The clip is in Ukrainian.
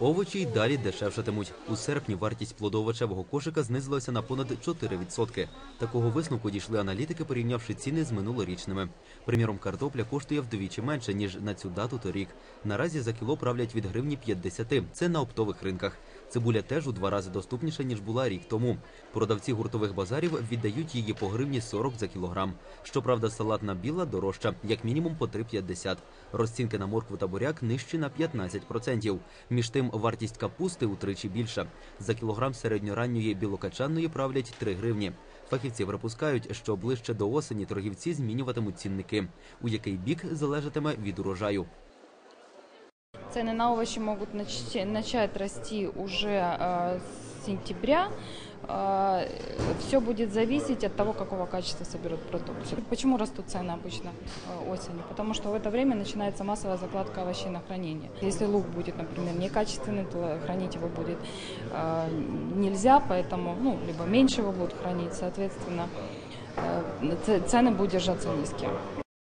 Овочі й далі дешевшатимуть. У серпні вартість плодово-овочевого кошика знизилася на понад 4%. Такого висновку дійшли аналітики, порівнявши ціни з минулорічними. Приміром, картопля коштує вдвічі менше, ніж на цю дату торік. Наразі за кіло правлять від гривні 50. Це на оптових ринках. Цибуля теж у два рази доступніша, ніж була рік тому. Продавці гуртових базарів віддають її по гривні 40 за кілограм. Щоправда, салатна біла дорожча, як мінімум по 3,50. Розцінки на моркву та буряк нижчі на 15%. Між тим, вартість капусти утричі більша. За кілограм середньоранньої білокачанної правлять 3 гривні. Фахівці припускають, що ближче до осені торгівці змінюватимуть цінники, у який бік залежатиме від урожаю Цены на овощи могут нач- начать расти уже э, с сентября. Все будет зависеть от того, какого качества соберут продукцию. Почему растут цены обычно э, осенью? Потому что в это время начинается массовая закладка овощей на хранение. Если лук будет, например, некачественный, то хранить его будет э, нельзя, поэтому ну, либо меньше его будут хранить, соответственно, э, ц- цены будут держаться низкие.